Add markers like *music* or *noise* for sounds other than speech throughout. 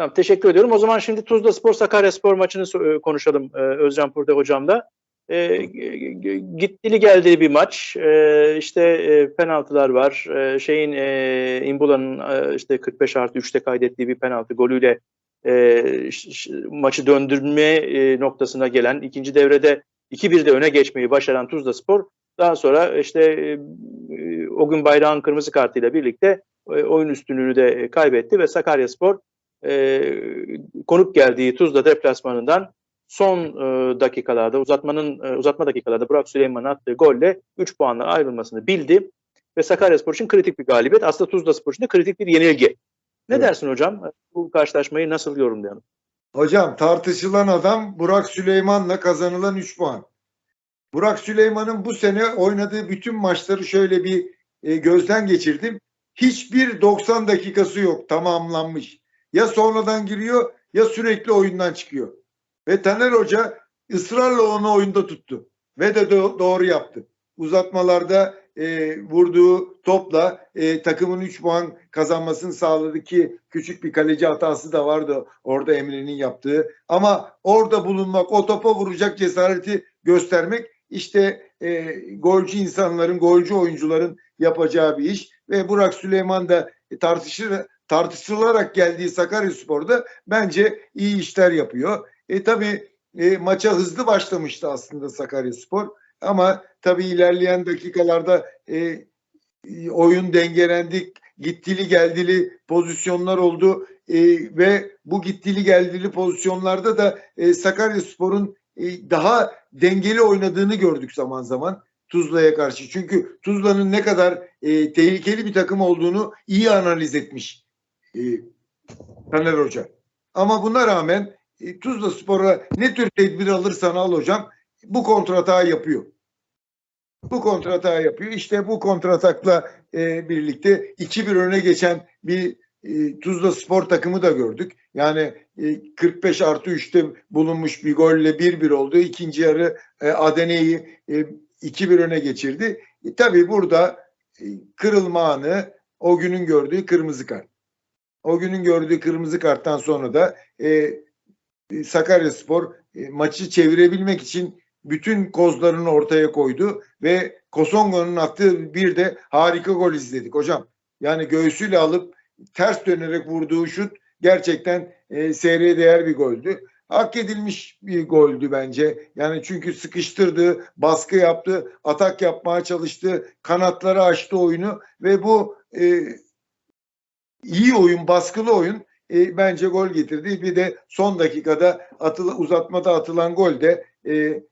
Tamam, teşekkür ediyorum. O zaman şimdi Tuzla Spor Sakarya Spor maçını e, konuşalım e, Özcan Purde hocamla. E, g- gittili geldiği bir maç. E, işte e, penaltılar var. E, şeyin e, Imbula'nın e, işte 45 artı 3'te kaydettiği bir penaltı golüyle e, maçı döndürme e, noktasına gelen ikinci devrede 2-1'de öne geçmeyi başaran Tuzla Spor daha sonra işte e, o gün bayrağın kırmızı kartıyla birlikte e, oyun üstünlüğünü de kaybetti ve Sakaryaspor e, konuk geldiği Tuzla deplasmanından son e, dakikalarda uzatmanın e, uzatma dakikalarda Burak Süleyman'ın attığı golle 3 puanla ayrılmasını bildi ve Sakaryaspor için kritik bir galibiyet. Aslında Tuzla Spor için de kritik bir yenilgi. Ne Evet. dersin hocam? Bu karşılaşmayı nasıl yorumlayalım? Hocam tartışılan adam Burak Süleyman'la kazanılan 3 puan. Burak Süleyman'ın bu sene oynadığı bütün maçları şöyle bir e, gözden geçirdim. Hiçbir 90 dakikası yok tamamlanmış. Ya sonradan giriyor ya sürekli oyundan çıkıyor. Ve Taner Hoca ısrarla onu oyunda tuttu. Ve de do- doğru yaptı. Uzatmalarda e, vurduğu topla e, takımın 3 puan kazanmasını sağladı ki küçük bir kaleci hatası da vardı orada Emre'nin yaptığı. Ama orada bulunmak, o topa vuracak cesareti göstermek işte e, golcü insanların, golcü oyuncuların yapacağı bir iş. Ve Burak Süleyman da tartışır, tartışılarak geldiği Sakaryaspor'da bence iyi işler yapıyor. E tabii e, maça hızlı başlamıştı aslında Sakaryaspor. Ama tabii ilerleyen dakikalarda e, oyun dengelendi, gittili geldili pozisyonlar oldu E, ve bu gittili geldili pozisyonlarda da e, Sakaryaspor'un e, daha dengeli oynadığını gördük zaman zaman Tuzla'ya karşı. Çünkü Tuzla'nın ne kadar e, tehlikeli bir takım olduğunu iyi analiz etmiş e, Taner Hoca. Ama buna rağmen e, Tuzla Spor'a ne tür tedbir alırsan al hocam bu kontratağı yapıyor. Bu kontratağı yapıyor. İşte bu kontratakla e, birlikte 2-1 öne geçen bir e, Tuzla Spor takımı da gördük. Yani e, 45 artı 3'te bulunmuş bir golle 1-1 oldu. İkinci yarı e, Adene'yi e, 2-1 öne geçirdi. E, tabii burada e, kırılma anı o günün gördüğü kırmızı kart. O günün gördüğü kırmızı karttan sonra da e, e, Sakaryaspor e, maçı çevirebilmek için bütün kozlarını ortaya koydu ve Kosongo'nun attığı bir de harika gol izledik hocam. Yani göğsüyle alıp ters dönerek vurduğu şut gerçekten e, seyreye değer bir goldü. Hak edilmiş bir goldü bence. Yani çünkü sıkıştırdı, baskı yaptı, atak yapmaya çalıştı, kanatları açtı oyunu ve bu e, iyi oyun, baskılı oyun e, bence gol getirdi. Bir de son dakikada atılı, uzatmada atılan gol de e,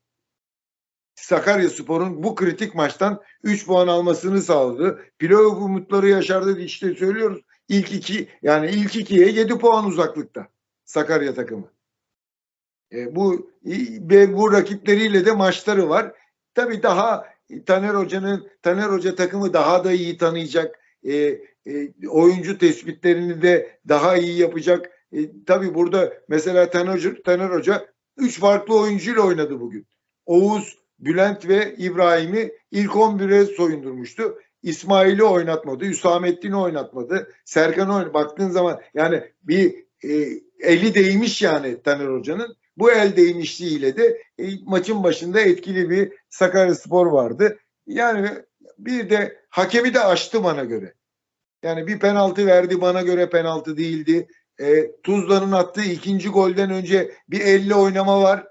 Sakaryaspor'un bu kritik maçtan 3 puan almasını sağladı. Playoff umutları yaşardı işte söylüyoruz. İlk iki yani ilk ikiye 7 puan uzaklıkta Sakarya takımı. E, bu ve bu rakipleriyle de maçları var. Tabii daha Taner Hoca'nın Taner Hoca takımı daha da iyi tanıyacak. E, e, oyuncu tespitlerini de daha iyi yapacak. E, tabii burada mesela Taner Taner Hoca 3 farklı oyuncuyla oynadı bugün. Oğuz, Bülent ve İbrahim'i ilk 11'e soyundurmuştu. İsmail'i oynatmadı, Hüsamettin'i oynatmadı. Serkan'ı oynatmadı. Baktığın zaman yani bir e, eli değmiş yani Taner Hoca'nın. Bu el değmişliğiyle de e, maçın başında etkili bir Sakaryaspor vardı. Yani bir de hakemi de açtı bana göre. Yani bir penaltı verdi bana göre penaltı değildi. E, Tuzla'nın attığı ikinci golden önce bir elle oynama var.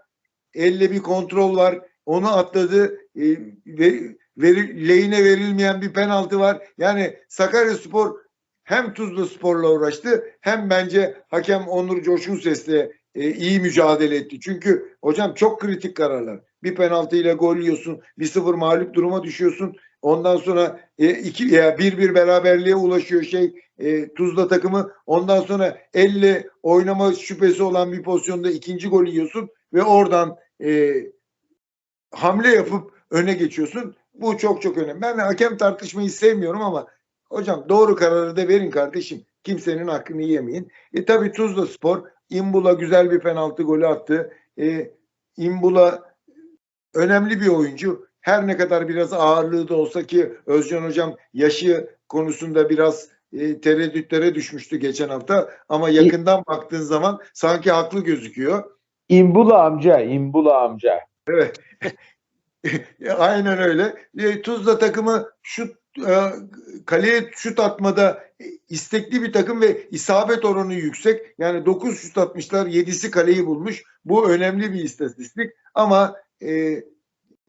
Elle bir kontrol var. Onu atladı. E, ve, veri, lehine verilmeyen bir penaltı var. Yani Sakaryaspor hem Tuzla Spor'la uğraştı hem bence hakem Onur Coşkun Ses'le e, iyi mücadele etti. Çünkü hocam çok kritik kararlar. Bir penaltıyla gol yiyorsun, bir sıfır mağlup duruma düşüyorsun. Ondan sonra e, iki ya bir bir beraberliğe ulaşıyor şey e, Tuzla takımı. Ondan sonra elle oynama şüphesi olan bir pozisyonda ikinci gol yiyorsun ve oradan e, hamle yapıp öne geçiyorsun. Bu çok çok önemli. Ben hakem tartışmayı sevmiyorum ama hocam doğru kararı da verin kardeşim. Kimsenin hakkını yemeyin. E tabi Tuzla Spor İmbula güzel bir penaltı golü attı. E, İmbula önemli bir oyuncu. Her ne kadar biraz ağırlığı da olsa ki Özcan Hocam yaşı konusunda biraz e, tereddütlere düşmüştü geçen hafta ama yakından baktığın zaman sanki haklı gözüküyor. İmbula amca, İmbula amca. *laughs* Aynen öyle. E, Tuzla takımı şut e, kaleye şut atmada istekli bir takım ve isabet oranı yüksek. Yani 9 şut atmışlar, 7'si kaleyi bulmuş. Bu önemli bir istatistik ama e,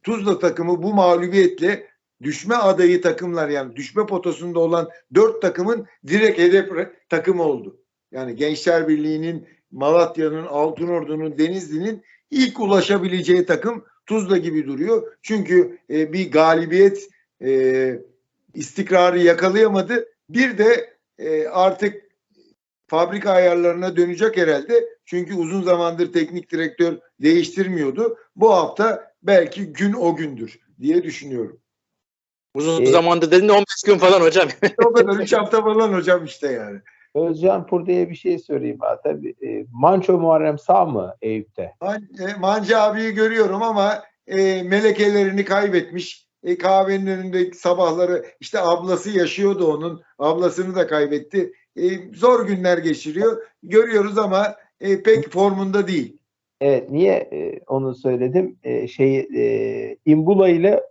Tuzla takımı bu mağlubiyetle düşme adayı takımlar yani düşme potasında olan 4 takımın direkt hedef takımı oldu. Yani Gençler Birliği'nin, Malatya'nın, Altınordu'nun, Denizli'nin ilk ulaşabileceği takım Tuzla gibi duruyor. Çünkü e, bir galibiyet e, istikrarı yakalayamadı. Bir de e, artık fabrika ayarlarına dönecek herhalde. Çünkü uzun zamandır teknik direktör değiştirmiyordu. Bu hafta belki gün o gündür diye düşünüyorum. Uzun Ee, zamandır dedin de 15 gün falan hocam. *laughs* O kadar 3 hafta falan hocam işte yani. Özcan Purde'ye bir şey sorayım. Ha, tabii, e, Manço Muharrem sağ mı Eyüp'te? Man, e, Mancı abiyi görüyorum ama e, melekelerini kaybetmiş. E, kahvenin önünde sabahları işte ablası yaşıyordu onun. Ablasını da kaybetti. E, zor günler geçiriyor. Görüyoruz ama e, pek formunda değil. Evet, niye e, onu söyledim? E, şey e, Imbula ile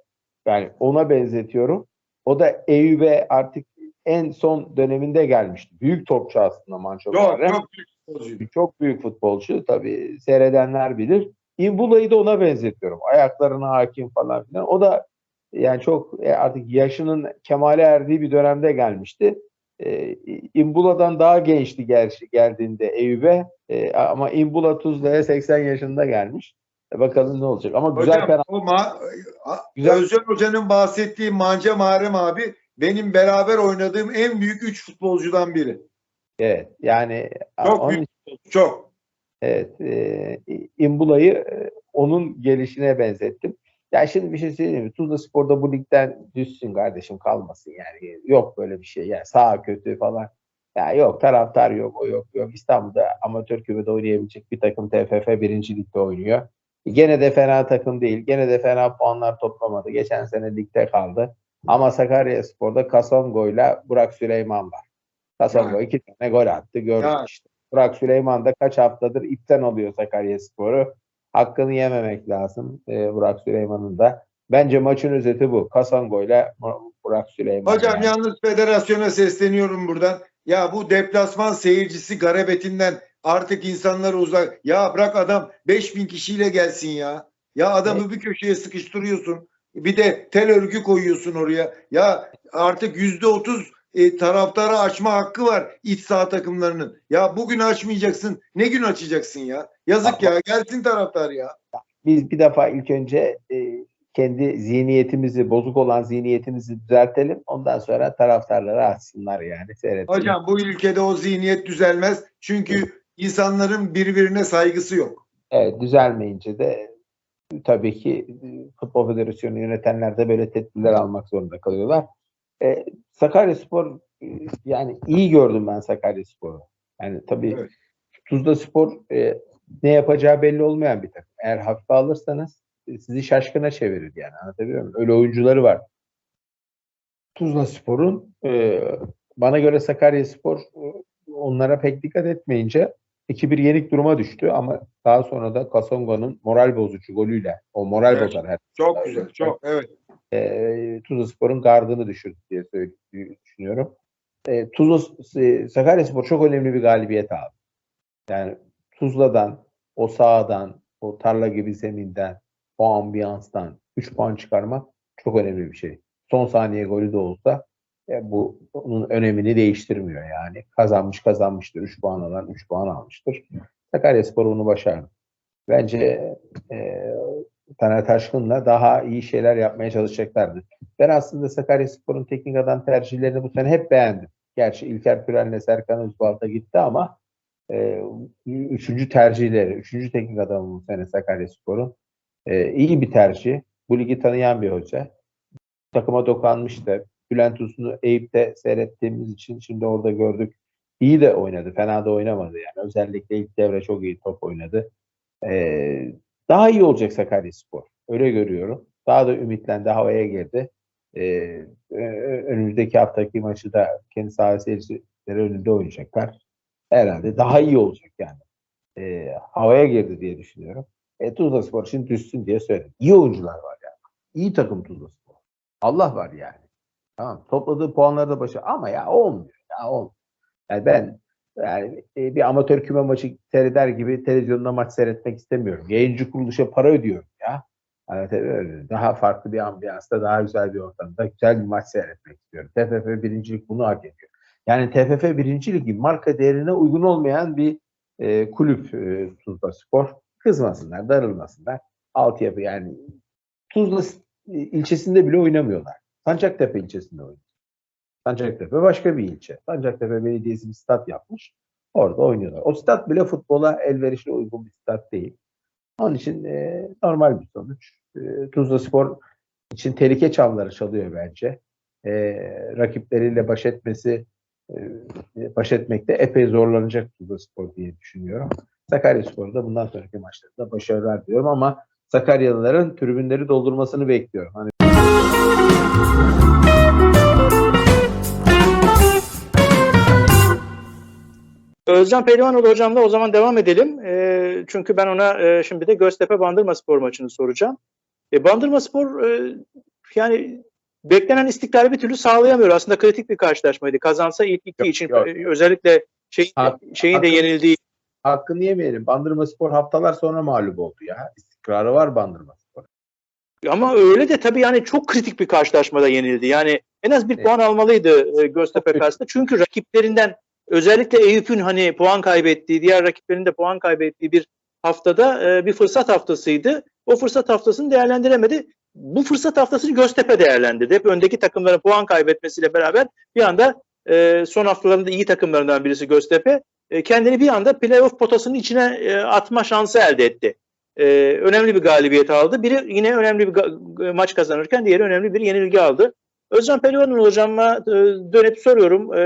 yani ona benzetiyorum. O da Eyüp'e artık en son döneminde gelmişti. Büyük topçu aslında Manço Yok, çok büyük futbolcuydu. Çok büyük futbolcu. Tabii seyredenler bilir. Imbula'yı da ona benzetiyorum. Ayaklarına hakim falan filan. O da yani çok artık yaşının kemale erdiği bir dönemde gelmişti. E, Imbula'dan daha gençti gerçi geldiğinde Eyüp'e. E, ama Imbula Tuzla'ya 80 yaşında gelmiş. E, bakalım ne olacak. Ama güzel Hocam penaltı. o ma- a- Güzel- Özcan Hoca'nın bahsettiği Manca Muharrem abi benim beraber oynadığım en büyük 3 futbolcudan biri. Evet. Yani Çok büyük. Çok. Evet, e, Imbula'yı e, onun gelişine benzettim. Ya şimdi bir şey söyleyeyim mi? Tuzla Spor'da bu ligden düşsün kardeşim kalmasın yani. Yok böyle bir şey. Yani sağ kötü falan. Ya yok taraftar yok, o yok, yok. İstanbul'da amatör kümede oynayabilecek bir takım TFF birinci ligde oynuyor. Gene de fena takım değil. Gene de fena puanlar toplamadı. Geçen sene ligde kaldı. Ama Sakarya Spor'da Kasongo ile Burak Süleyman var. Kasongo iki tane gol attı. Gördük işte. Burak Süleyman da kaç haftadır ipten alıyor Sakarya Spor'u. Hakkını yememek lazım e, Burak Süleyman'ın da. Bence maçın özeti bu. Kasongo ile Burak Süleyman. Hocam yani. yalnız federasyona sesleniyorum buradan. Ya bu deplasman seyircisi garabetinden artık insanları uzak. Ya bırak adam 5000 kişiyle gelsin ya. Ya adamı bir köşeye sıkıştırıyorsun. Bir de tel örgü koyuyorsun oraya. Ya artık yüzde otuz e, taraftara açma hakkı var iç saha takımlarının. Ya bugün açmayacaksın. Ne gün açacaksın ya? Yazık ya. Gelsin taraftar ya. Biz bir defa ilk önce e, kendi zihniyetimizi, bozuk olan zihniyetimizi düzeltelim. Ondan sonra taraftarları açsınlar yani seyretsin. Hocam bu ülkede o zihniyet düzelmez. Çünkü insanların birbirine saygısı yok. Evet, düzelmeyince de tabii ki e, Futbol Federasyonu yönetenler de böyle tedbirler almak zorunda kalıyorlar. E, Sakaryaspor e, yani iyi gördüm ben Sakaryaspor'u. Yani tabii Evet. Tuzla Spor e, ne yapacağı belli olmayan bir takım. Eğer hafife alırsanız e, sizi şaşkına çevirir yani. Anlatabiliyor muyum? Öyle oyuncuları var. Tuzla Spor'un e, bana göre Sakaryaspor e, onlara pek dikkat etmeyince 2-1 yenik duruma düştü ama daha sonra da Kasongo'nun moral bozucu golüyle o moral Evet. bozar her Çok güzel. Çok. Evet. E, Tuzlaspor'un gardını düşürdü diye düşünüyorum. E, Tuzla e, Sakaryaspor çok önemli bir galibiyet aldı. Yani Tuzla'dan, o sahadan, o tarla gibi zeminden, o ambiyanstan 3 puan çıkarmak çok önemli bir şey. Son saniye golü de olsa e, bu onun önemini değiştirmiyor yani. Kazanmış kazanmıştır. 3 puan alan 3 puan almıştır. Sakaryaspor bunu başardı. Bence e, Taner Taşkın'la daha iyi şeyler yapmaya çalışacaklardı. Ben aslında Sakaryaspor'un teknik adam tercihlerini bu sene hep beğendim. Gerçi İlker Püren'le Serkan Özbalta gitti ama e, üçüncü tercihleri, üçüncü teknik adamı bu sene Sakaryaspor'un. E, iyi bir tercih. Bu ligi tanıyan bir hoca. Takıma dokanmıştı. Bülent Uslu'nu Eyüp'te seyrettiğimiz için şimdi orada gördük. İyi de oynadı. Fena da oynamadı yani. Özellikle ilk devre çok iyi top oynadı. E, daha iyi olacak Sakaryaspor. Öyle görüyorum. Daha da ümitlendi, havaya girdi. e, e, önümüzdeki haftaki maçı da kendi saha seyircileri önünde oynayacaklar. Herhalde daha iyi olacak yani. E, havaya girdi diye düşünüyorum. E, Tuzla Spor için düşsün diye söyledim. İyi oyuncular var yani. İyi takım Tuzla Spor. Allah var yani. Tamam. Topladığı puanları da başı ama ya olmuyor. Ya olmuyor. Yani ben yani e, bir amatör küme maçı seyreder gibi televizyonda maç seyretmek istemiyorum. Yayıncı kuruluşa para ödüyorum ya. Yani öyle. Daha farklı bir ambiyansta, daha güzel bir ortamda güzel bir maç seyretmek istiyorum. TFF birincilik bunu hak ediyor. Yani TFF birincilik marka değerine uygun olmayan bir e, kulüp e, Tuzla Spor. Kızmasınlar, darılmasınlar. Altyapı yani Tuzla ilçesinde bile oynamıyorlar. Sancaktepe ilçesinde oynuyor. Sancaktepe başka bir ilçe. Sancaktepe Belediyesi bir stat yapmış. Orada oynuyorlar. O stat bile futbola elverişli uygun bir stat değil. Onun için e, normal bir sonuç. E, Tuzla Spor için tehlike çanları çalıyor bence. E, rakipleriyle baş etmesi e, baş etmekte epey zorlanacak Tuzla Spor diye düşünüyorum. Sakarya Spor'da bundan sonraki maçlarda başarılar diliyorum ama Sakaryalıların tribünleri doldurmasını bekliyorum. Hani Özcan Pehlivanoğlu hocamla o zaman devam edelim. E, çünkü ben ona e, şimdi de Göztepe Bandırma Spor maçını soracağım. E, Bandırma Spor e, yani beklenen istikrarı bir türlü sağlayamıyor. Aslında kritik bir karşılaşmaydı. Kazansa ilk iki Yok, için yok. e, özellikle şey, Hak- şeyin de yenildiği hakkını yemeyelim. Bandırma Spor haftalar sonra mağlup oldu ya. İstikrarı var Bandırma Spor. Ama öyle de tabii yani çok kritik bir karşılaşmada yenildi. Yani en az bir Evet. puan almalıydı e, Göztepe karşısında. Çünkü rakiplerinden özellikle Eyüp'ün hani puan kaybettiği, diğer rakiplerin de puan kaybettiği bir haftada e, bir fırsat haftasıydı. O fırsat haftasını değerlendiremedi. Bu fırsat haftasını Göztepe değerlendirdi. Hep öndeki takımların puan kaybetmesiyle beraber bir anda e, son haftalarında iyi takımlarından birisi Göztepe e, kendini bir anda playoff potasının içine e, atma şansı elde etti e, önemli bir galibiyet aldı. Biri yine önemli bir maç kazanırken diğeri önemli bir yenilgi aldı. Özcan Pehlivan'ın hocama e, dönüp soruyorum. E,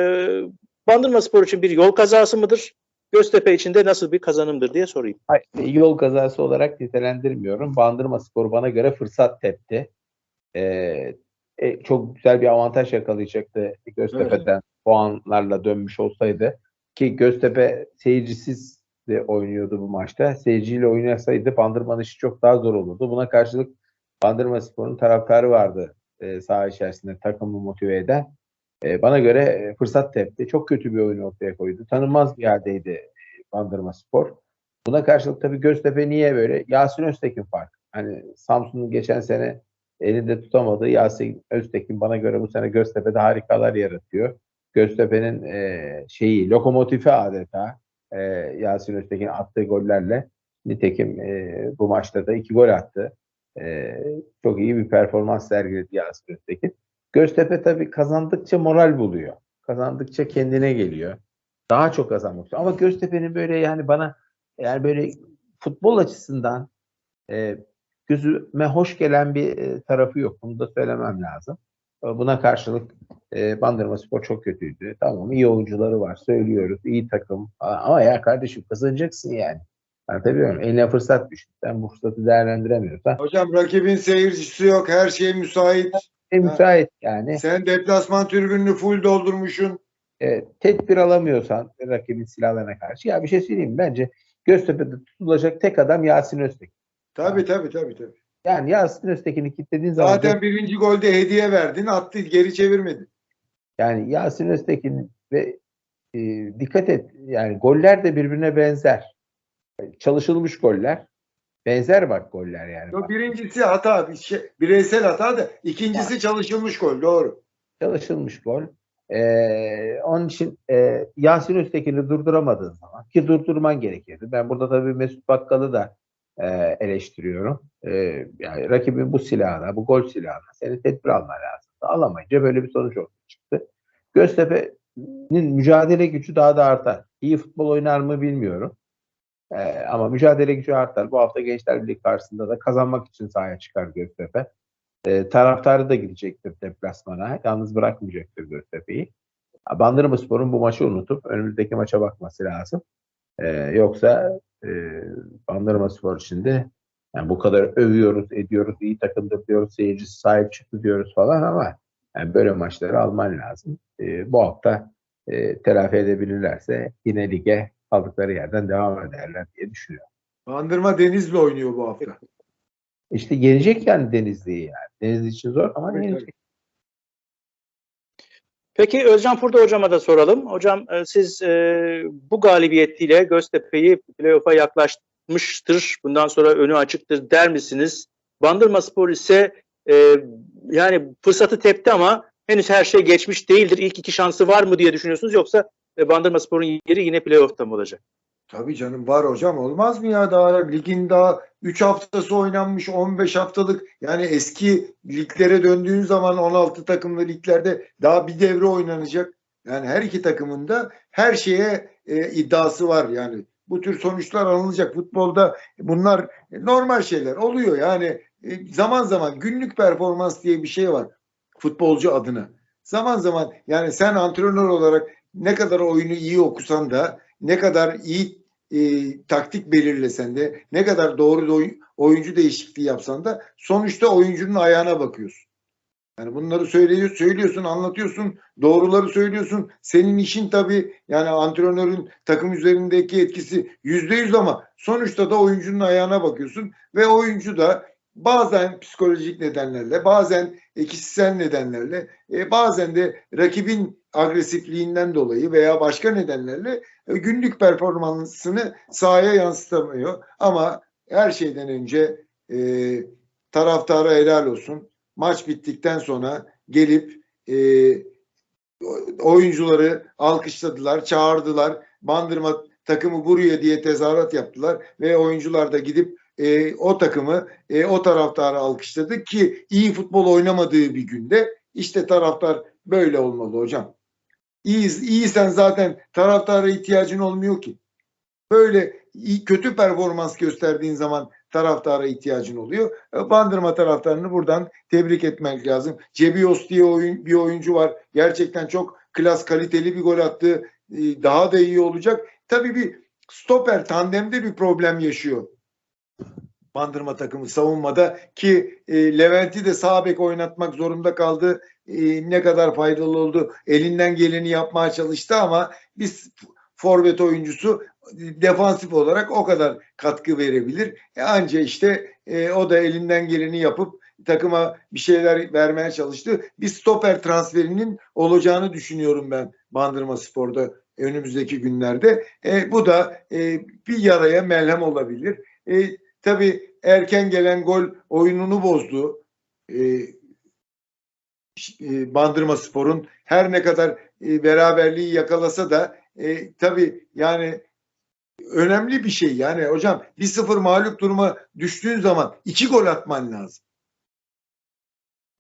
Bandırma Spor için bir yol kazası mıdır? Göztepe için de nasıl bir kazanımdır diye sorayım. Hayır, yol kazası olarak nitelendirmiyorum. Bandırma Spor bana göre fırsat tepti. Ee, e, çok güzel bir avantaj yakalayacaktı Göztepe'den puanlarla dönmüş olsaydı. Ki Göztepe seyircisiz de oynuyordu bu maçta. Seyirciyle oynasaydı Bandırma'nın işi çok daha zor olurdu. Buna karşılık Bandırma Spor'un taraftarı vardı e, saha içerisinde takımı motive eden. E, bana göre e, fırsat tepti. Çok kötü bir oyun ortaya koydu. Tanınmaz bir yerdeydi e, Bandırma Spor. Buna karşılık tabii Göztepe niye böyle? Yasin Öztekin fark. Hani Samsun'un geçen sene elinde tutamadığı Yasin Öztekin bana göre bu sene Göztepe'de harikalar yaratıyor. Göztepe'nin e, şeyi lokomotifi adeta e, Yasin Öztekin attığı gollerle nitekim e, bu maçta da iki gol attı. E, çok iyi bir performans sergiledi Yasin Öztekin. Göztepe tabii kazandıkça moral buluyor. Kazandıkça kendine geliyor. Daha çok kazanmak istiyor. Ama Göztepe'nin böyle yani bana yani böyle futbol açısından e, gözüme hoş gelen bir e, tarafı yok. Bunu da söylemem lazım. E, Buna karşılık e, Bandırma Spor çok kötüydü. Tamam iyi oyuncuları var söylüyoruz. iyi takım. Ama ya kardeşim kazanacaksın yani. Anlatabiliyor muyum? Eline fırsat düştü. Sen bu fırsatı değerlendiremiyorsan Hocam rakibin seyircisi yok. Her şey müsait. E, müsait yani. Sen deplasman tribününü full doldurmuşsun. e, tedbir alamıyorsan rakibin silahlarına karşı ya bir şey söyleyeyim bence Göztepe'de tutulacak tek adam Yasin Öztekin. Tabii tabii tabii tabii. Yani Yasin Öztekin'i kilitlediğin zaman Zaten birinci golde hediye verdin. Attı geri çevirmedi. yani Yasin Öztekin ve e, dikkat et yani goller de birbirine benzer. Çalışılmış goller. Benzer bak goller yani. Yo, birincisi hata, bir şey, bireysel hata da ikincisi çalışılmış gol. Doğru. çalışılmış gol. Ee, onun için e, Yasin Öztekin'i durduramadığın zaman ki durdurman gerekirdi. Ben burada tabii Mesut Bakkal'ı da e, eleştiriyorum. E, yani rakibin bu silahına, bu gol silahına senin tedbir alman lazım. Alamayınca böyle bir sonuç ortaya çıktı. Göztepe'nin mücadele gücü daha da artar. İyi futbol oynar mı bilmiyorum. E, ama mücadele gücü artar. Bu hafta Gençler Birliği karşısında da kazanmak için sahaya çıkar Göztepe. E, taraftarı da gidecektir deplasmana. Yalnız bırakmayacaktır Göztepe'yi. Bandırma Spor'un bu maçı unutup önümüzdeki maça bakması lazım. E, yoksa e, Bandırma Spor de Yani bu kadar övüyoruz, ediyoruz, iyi takımdır diyoruz, seyircisi sahip çıktı diyoruz falan ama yani böyle maçları alman lazım. Ee, bu hafta e, telafi edebilirlerse yine lige kaldıkları yerden devam ederler diye düşünüyorum. Bandırma Denizli oynuyor bu hafta. İşte yenecek yani Denizli'yi yani. Denizli için zor ama Evet, yenecek. Peki Özcan Purda hocama da soralım. Hocam e, siz e, bu galibiyetiyle Göztepe'yi playoff'a yaklaşmıştır. Bundan sonra önü açıktır der misiniz? Bandırma Spor ise e, yani fırsatı tepti ama henüz her şey geçmiş değildir. İlk iki şansı var mı diye düşünüyorsunuz yoksa e, Bandırma Spor'un yeri yine playoff'ta mı olacak? Tabii canım var hocam olmaz mı ya daha ligin daha 3 haftası oynanmış 15 haftalık yani eski liglere döndüğün zaman 16 takımlı liglerde daha bir devre oynanacak. Yani her iki takımın da her şeye e, iddiası var yani. Bu tür sonuçlar alınacak futbolda bunlar normal şeyler oluyor yani e, zaman zaman günlük performans diye bir şey var futbolcu adına. Zaman zaman yani sen antrenör olarak ne kadar oyunu iyi okusan da ne kadar iyi e, taktik belirlesen de ne kadar doğru oyuncu değişikliği yapsan da sonuçta oyuncunun ayağına bakıyorsun. Yani bunları söylüyor, söylüyorsun, anlatıyorsun, doğruları söylüyorsun. Senin işin tabii yani antrenörün takım üzerindeki etkisi yüzde yüz ama sonuçta da oyuncunun ayağına bakıyorsun ve oyuncu da bazen psikolojik nedenlerle, bazen e, kişisel nedenlerle, bazen de rakibin agresifliğinden dolayı veya başka nedenlerle e, günlük performansını sahaya yansıtamıyor. Ama her şeyden önce e, taraftara helal olsun. Maç bittikten sonra gelip e, oyuncuları alkışladılar, çağırdılar. Bandırma takımı buraya diye tezahürat yaptılar ve oyuncular da gidip e, o takımı, e, o taraftarı alkışladı ki iyi futbol oynamadığı bir günde işte taraftar böyle olmalı hocam. İyi, iyisen zaten taraftara ihtiyacın olmuyor ki. Böyle kötü performans gösterdiğin zaman taraftara ihtiyacın oluyor. E, Bandırma taraftarını buradan tebrik etmek lazım. Cebios diye oyun, bir oyuncu var. Gerçekten çok klas kaliteli bir gol attı. E, Daha da iyi olacak. Tabii bir stoper tandemde bir problem yaşıyor. Bandırma takımı savunmada ki e, Levent'i de sağ bek oynatmak zorunda kaldı. E, ne kadar faydalı oldu. Elinden geleni yapmaya çalıştı ama biz forvet oyuncusu e, defansif olarak o kadar katkı verebilir. E, anca işte e, o da elinden geleni yapıp takıma bir şeyler vermeye çalıştı. Bir stoper transferinin olacağını düşünüyorum ben Bandırma Spor'da önümüzdeki günlerde. E, bu da e, bir yaraya melhem olabilir. E, tabii erken gelen gol oyununu bozdu. E, Bandırma Spor'un her ne kadar e, beraberliği yakalasa da e, tabii yani önemli bir şey. Yani hocam 1-0 mağlup duruma düştüğün zaman iki gol atman lazım.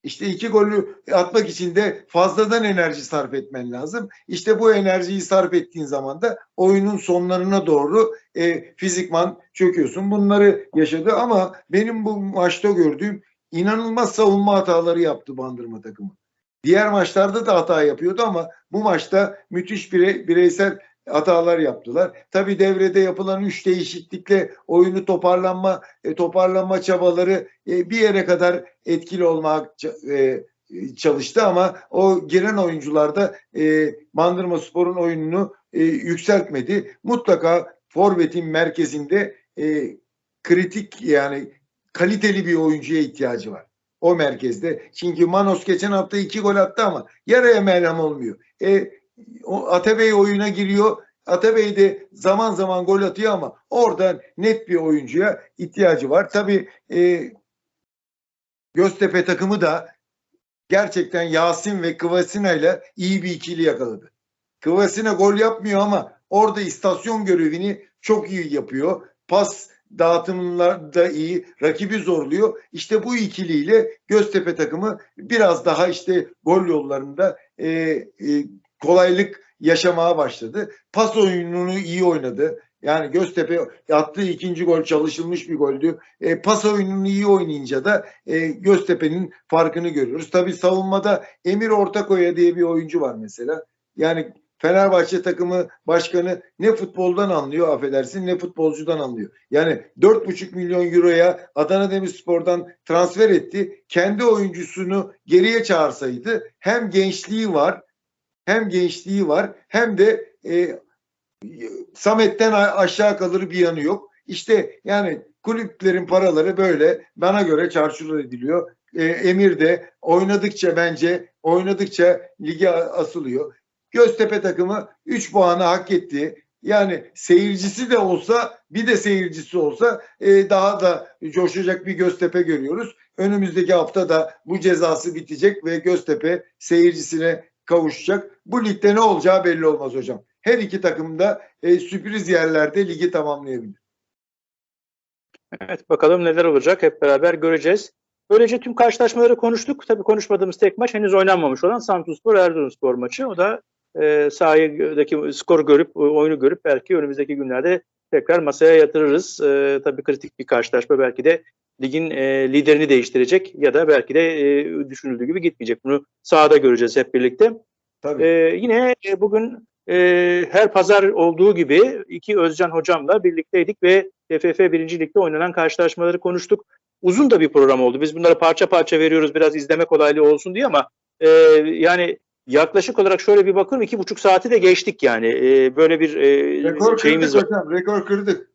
İşte iki golü atmak için de fazladan enerji sarf etmen lazım. İşte bu enerjiyi sarf ettiğin zaman da oyunun sonlarına doğru e, fizikman çöküyorsun. Bunları yaşadı ama benim bu maçta gördüğüm inanılmaz savunma hataları yaptı Bandırma takımı. Diğer maçlarda da hata yapıyordu ama bu maçta müthiş bire, bireysel hatalar yaptılar. Tabii devrede yapılan üç değişiklikle oyunu toparlanma e, toparlanma çabaları e, bir yere kadar etkili olmak e, çalıştı ama o giren oyuncular da e, Bandırma Spor'un oyununu e, yükseltmedi. Mutlaka forvetin merkezinde e, kritik yani kaliteli bir oyuncuya ihtiyacı var. O merkezde. Çünkü Manos geçen hafta iki gol attı ama yaraya merhem olmuyor. E, Atabey oyuna giriyor. Atabey de zaman zaman gol atıyor ama oradan net bir oyuncuya ihtiyacı var. Tabii e, Göztepe takımı da gerçekten Yasin ve Kıvasina ile iyi bir ikili yakaladı. Kıvasina gol yapmıyor ama orada istasyon görevini çok iyi yapıyor. Pas dağıtımlar da iyi, rakibi zorluyor. İşte bu ikiliyle Göztepe takımı biraz daha işte gol yollarında e, e, kolaylık yaşamaya başladı. Pas oyununu iyi oynadı. Yani Göztepe attığı ikinci gol çalışılmış bir goldü. E, pas oyununu iyi oynayınca da e, Göztepe'nin farkını görüyoruz. Tabii savunmada Emir Ortakoya diye bir oyuncu var mesela. Yani Fenerbahçe takımı başkanı ne futboldan anlıyor affedersin ne futbolcudan anlıyor. Yani 4,5 milyon euroya Adana Demirspor'dan transfer etti. Kendi oyuncusunu geriye çağırsaydı hem gençliği var hem gençliği var hem de e, Samet'ten aşağı kalır bir yanı yok. İşte yani kulüplerin paraları böyle bana göre çarçur ediliyor. E, Emir de oynadıkça bence oynadıkça lige asılıyor. Göztepe takımı 3 puanı hak etti. Yani seyircisi de olsa bir de seyircisi olsa e, daha da coşacak bir Göztepe görüyoruz. Önümüzdeki hafta da bu cezası bitecek ve Göztepe seyircisine kavuşacak. Bu ligde ne olacağı belli olmaz hocam. Her iki takım da e, sürpriz yerlerde ligi tamamlayabilir. Evet bakalım neler olacak hep beraber göreceğiz. Böylece tüm karşılaşmaları konuştuk. Tabii konuşmadığımız tek maç henüz oynanmamış olan Samsunspor Erzurumspor maçı. O da e, sahadaki skoru görüp oyunu görüp belki önümüzdeki günlerde tekrar masaya yatırırız. E, tabii kritik bir karşılaşma belki de ligin e, liderini değiştirecek ya da belki de e, düşünüldüğü gibi gitmeyecek. Bunu sahada göreceğiz hep birlikte. Tabii. Ee, yine e, bugün e, her pazar olduğu gibi iki Özcan hocamla birlikteydik ve TFF 1. Lig'de oynanan karşılaşmaları konuştuk. Uzun da bir program oldu. Biz bunları parça parça veriyoruz biraz izleme kolaylığı olsun diye ama e, yani yaklaşık olarak şöyle bir bakıyorum iki buçuk saati de geçtik yani. E, böyle bir e, Rekor şeyimiz kırdık var. hocam. Rekor kırdık.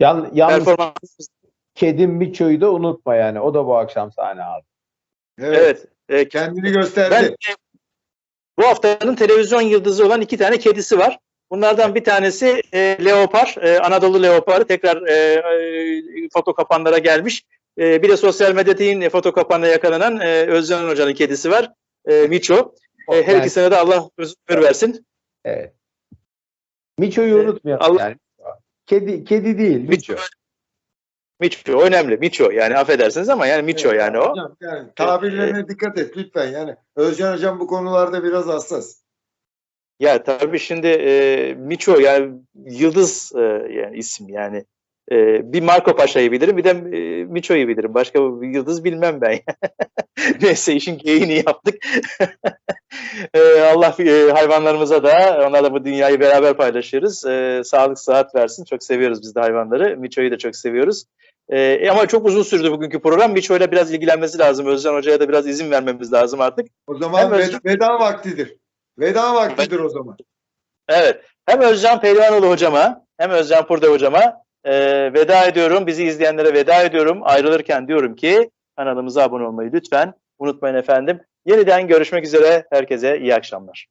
Yan, yalnız Performans. Kedim Miço'yu da unutma yani. O da bu akşam sahne aldı. Evet. Evet. E, Kendini gösterdi. Ben e, bu haftanın televizyon yıldızı olan iki tane kedisi var. Bunlardan bir tanesi e, leopar, e, Anadolu leoparı tekrar e, e, foto kapanlara gelmiş. E, bir de sosyal medyada yine foto kapanına yakalanan e, Özcan Hoca'nın kedisi var. E, Miço. E, her Yani- ikisine de Allah ömür versin. Evet. Miço'yu Evet. unutmayalım Allah- yani. Kedi kedi değil Miço. Miço. Önemli. Miço yani affedersiniz ama yani Miço Evet, yani o. Hocam, yani tabirlerine dikkat et lütfen. Yani Özcan hocam bu konularda biraz hassas. Ya tabii şimdi e, Miço yani yıldız e, yani isim yani. E, bir Marco Paşa'yı bilirim bir de e, Miço'yu bilirim. Başka bir yıldız bilmem ben. *laughs* Neyse işin geyiğini yaptık. *laughs* E, Allah e, hayvanlarımıza da onlarla bu dünyayı beraber paylaşıyoruz. E, sağlık sıhhat versin. Çok seviyoruz biz de hayvanları. Miço'yu da çok seviyoruz. E, ama çok uzun sürdü bugünkü program. Miço'yla biraz ilgilenmesi lazım. Özcan Hoca'ya da biraz izin vermemiz lazım artık. O zaman Hem ve- Özcan- veda vaktidir. Veda vaktidir o zaman. Evet. Hem Özcan Pehlivanoğlu hocama hem Özcan Purde hocama e, veda ediyorum. Bizi izleyenlere veda ediyorum. Ayrılırken diyorum ki kanalımıza abone olmayı lütfen unutmayın efendim. Yeniden görüşmek üzere. Herkese iyi akşamlar.